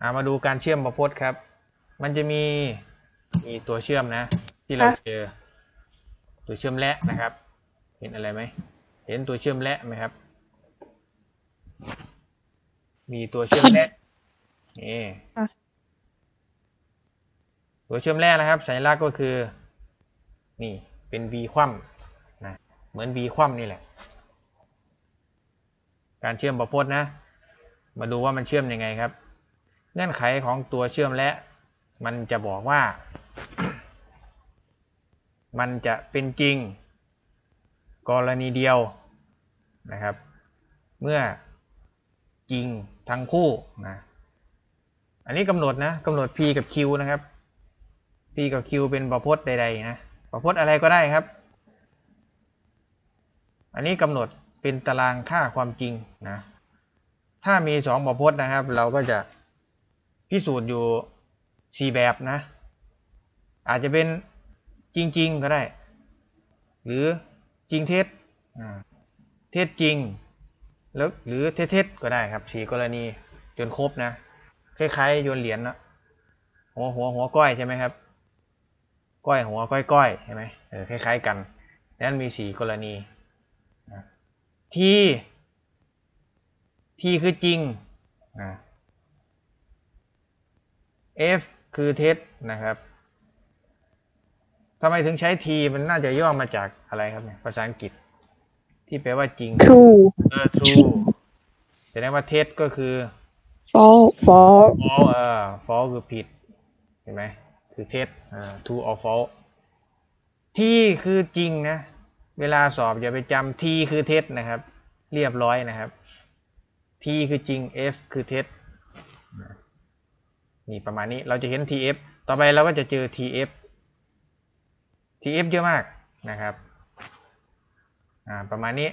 อ่ามาดูการเชื่อมประพจน์ครับ มันจะมีมีตัวเชื่อมนะ ที่เราค่ะเจอ ตัวเชื่อมและนะครับ เห็นอะไรไหมเห็นตัวเชื่อมและไหมครับ มีตัวเชื่อมและนี่ค่ะตัวเชื่อมแรกนะครับ สัญลักษณ์ก็คือ นี่เป็น V คว่ำนะเหมือน V คว่ำนี่แหละ การเชื่อมประพจน์นะ มาดูว่ามันเชื่อมยังไงครับ เงื่อนไขของตัวเชื่อมและ มันจะบอกว่า มันจะเป็นจริง กรณีเดียวนะครับ เมื่อจริงทั้งคู่นะอันนี้กำหนดนะกำหนด p กับ q นะครับ p กับ q เป็นประพจน์ใดๆนะประพจน์อะไรก็ได้ครับ อันนี้กำหนดเป็นตารางค่าความจริงนะถ้ามีสองประพจน์นะครับ เราก็จะ พิสูจน์อยู่สี่แบบนะ อาจจะเป็นจริง ๆ ก็ได้ หรือจริงเท็จเท็จจริง แล้วหรือเท็จเท็จก็ได้ครับสี่กรณีจนครบนะคล้ายๆโยนเหรียญนะหัวหัวหัวก้อยใช่ไหมครับ ก้อยหัวก้อยก้อยใช่ไหมเออคล้าย ๆ กันนั้นมีสี่กรณีที่ที่คือจริงนะ F คือเท็จนะครับทำไมถึงใช้ T มันน่าจะย่อมาจากอะไรครับเนี่ยภาษาอังกฤษ ที่แปลว่าจริง true เออ true แสดงว่าเท็จก็คือ false false false เออ false คือผิด เห็นไหมคือเท็จอ่า true or false ที่คือจริงนะ เวลาสอบอย่าไปจำ t คือเท็จนะครับ เรียบร้อยนะครับ t คือจริง f คือเท็จ นี่ประมาณนี้เราจะเห็น tf ต่อไปเราก็จะเจอ tf tf เยอะมากนะครับอ่าประมาณนี้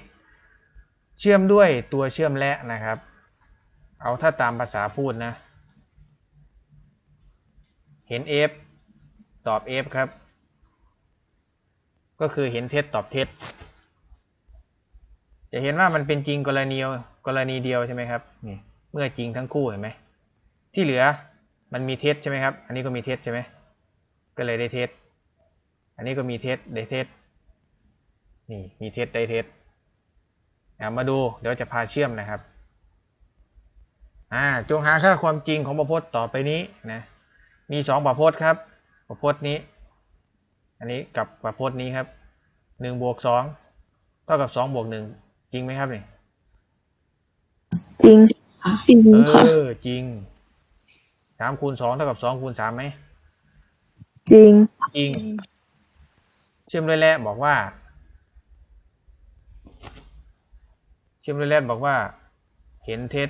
เชื่อมด้วยตัวเชื่อมและนะครับ เอาถ้าตามภาษาพูดนะ เห็น f ตอบ f ครับ ก็คือเห็นเท็จตอบเท็จจะเห็นว่ามันเป็นจริงกรณีกรณีเดียวใช่ไหมครับนี่เมื่อจริงทั้งคู่เห็นไหมที่เหลือ มันมีเท็จใช่ไหมครับ อันนี้ก็มีเท็จใช่ไหมก็เลยได้เท็จอันนี้ก็มีเท็จได้เท็จนี่มีเท็จได้เท็จอะมาดูเดี๋ยวจะพาเชื่อมนะครับอ่าจงหาค่าความจริงของประพจน์ต่อไปนี้นะมีสองประพจน์ครับประพจน์นี้ อันนี้กับประพจน์นี้ครับหนึ่งบวกสองเท่ากับสองบวกหนึ่งจริงไหมครับนี่จริงจริงเอค่ะอจริง สามคูณสองเท่ากับสองคูณสามไหมจริง จริง เชื่อมด้วยแร่บอกว่า เชื่อมด้วยแร่บอกว่า เห็นเท็จ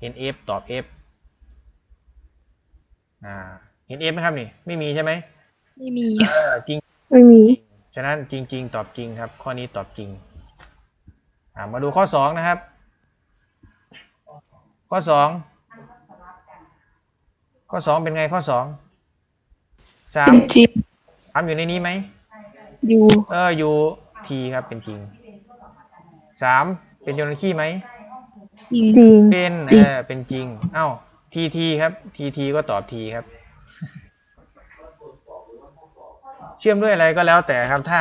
เห็น f ตอบ f อ่า เห็น f ไหมครับนี่ ไม่มีใช่ไหมไม่มีเออจริงไม่มี ฉะนั้นจริง ๆ ตอบจริงครับ ข้อนี้ตอบจริง อ่ามาดูข้อสองนะครับ ข้อสอง ข้อสองเป็นไงข้อสองสามจริงสามอยู่ในนี้ไหมอยู่เอออยู่ทีครับเป็นจริงสามเป็นจำนวนขี้ไหมจริงเป็นจริเองอเป็นจริง เอ้าทีทีครับทีทีก็ตอบทีครับ เชื่อมด้วยอะไรก็แล้วแต่ครับถ้า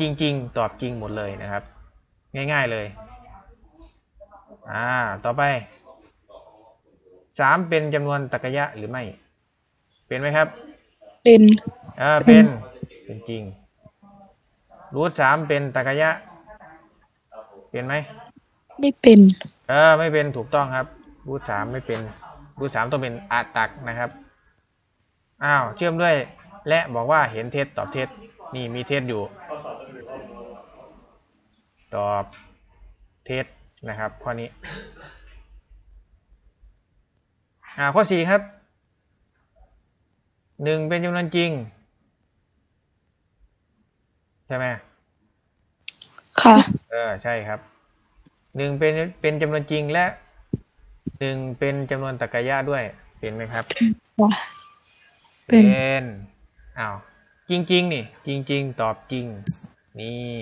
จริง ๆ ตอบจริงหมดเลยนะครับ ง่าย ๆเลย อ่า ต่อไป สามเป็นจำนวนตรรกะยะหรือไม่ เป็นไหมครับ เป็นเออเป็นเป็นจริงรูทสามเป็นตรรกะยะเป็นไหมไม่เป็นเออไม่เป็นถูกต้องครับรูทสามไม่เป็นรูทสามต้องเป็นอาตักนะครับอ้าวเชื่อมด้วยและบอกว่าเห็นเท็จตอบเท็จนี่มีเท็จอยู่ ตอบเท็จนะครับข้อนี้ อ่าข้อสี่ครับหนึ่งเป็นจำนวนจริง ใช่ไหมค่ะ เออใช่ครับหนึ่งเป็นเป็นจำนวนจริงและหนึ่งเป็นจำนวนตรรกะยะด้วย เป็นไหมครับค่ะเป็นอ้าวจริงๆนี่จริงๆตอบจริง นี่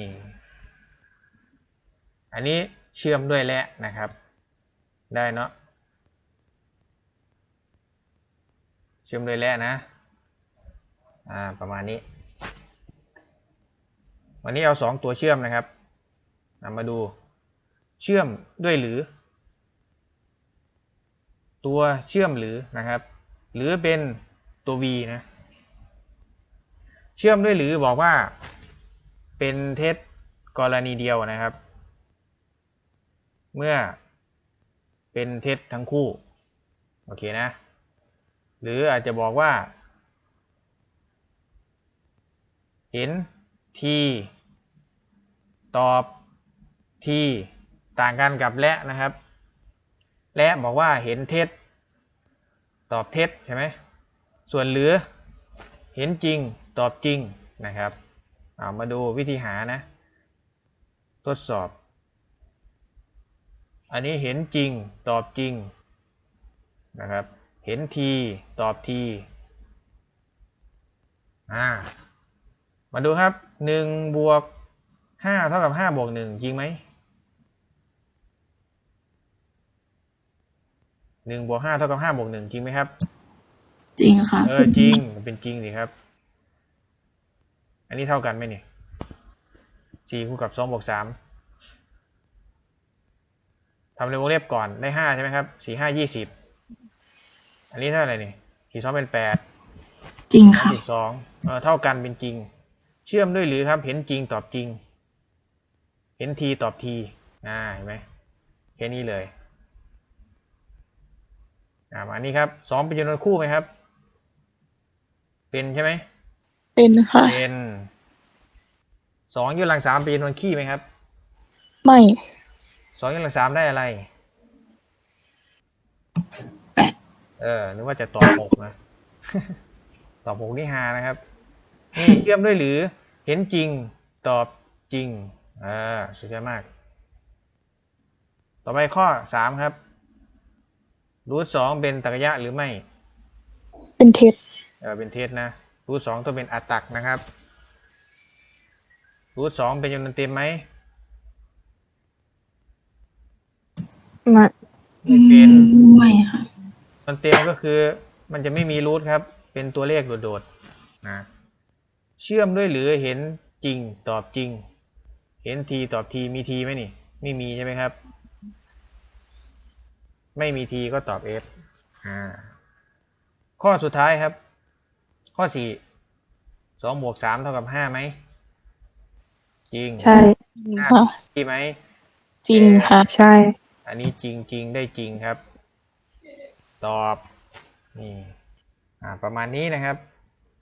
อันนี้เชื่อมด้วยและนะครับ ได้เนาะ ชื่อมด้วยและนะอ่าประมาณนี้ วันนี้เอาสองตัวเชื่อมนะครับนำมาดูเชื่อมด้วยหรือ ตัวเชื่อมหรือนะครับ หรือเป็นตัว v นะเชื่อมด้วยหรือบอกว่าเป็นเท็จกรณีเดียวนะครับ เมื่อเป็นเท็จทั้งคู่ โอเคนะ หรืออาจจะบอกว่า เห็นทีตอบทีต่างกันกับและนะครับ และบอกว่าเห็นเท็จ ตอบเท็จใช่ไหมส่วนเหลือเห็นจริงตอบจริงนะครับเอามาดูวิธีหานะ ทดสอบ อันนี้เห็นจริงตอบจริงนะครับ เห็นที ตอบที อ่า มาดูครับหนึ่งบวกห้าเท่ากับห้าบวกหนึ่งจริงไหมหนึ่งบวกห้าเท่ากับห้าบวกหนึ่งจริงไหมครับ จริงค่ะ เออจริงมันเป็นจริงสิครับ อันนี้เท่ากันไหมเนี่ยสี่คู่กับสองบวกสามทำในวงเล็บก่อนได้ห้าใช่ไหมครับสี่ห้ายี่สิบ อันนี้เท่าไหร่เนี่ยสี่สองเป็นแปดจริงค่ะสิบสองเออเท่ากันเป็นจริง เชื่อมด้วยหรือครับ เห็นจริงตอบจริง เห็นทีตอบทีอ่าเห็นไหมแค่นี้เลยอ่ามาอันนี้ครับสองเป็นจำนวนคู่ไหมครับ เป็นใช่ไหมเป็นค่ะเป็นสองยกกำลังสามเป็นจำนวนคี่ไหมครับ ไม่สองยกกำลังสามได้อะไร แปด เออ นึกว่าจะตอบหกนะ ตอบหกนี่ฮานะครับ นี่เชื่อมด้วยหรือ เห็นจริง ตอบจริง อ่า สุดยอดมาก ต่อไปข้อสามครับ รูทสองเป็นตรรกะหรือไม่ เป็นเท็จ เออ เป็นเท็จนะ รูทสองต้องเป็นอัตตักนะครับ รูทสองเป็นจำนวนเต็มไหมไม่ไม่เป็น ไม่ค่ะ มันเต็มก็คือ มันจะไม่มีรูทครับ เป็นตัวเลขโดดๆนะเชื่อมด้วยหรือเห็นจริงตอบจริง เห็นทีตอบทีมีทีไหมนี่ไม่มีใช่ไหมครับ ไม่มีทีก็ตอบ F อ่าข้อสุดท้ายครับ ข้อสี่สองบวกสามเท่ากับห้าไหมจริงใช่ห้าค่ะจริงไหมจริงค่ะ ใช่ อันนี้จริงจริงได้จริงครับ ตอบนี่อ่าประมาณนี้นะครับ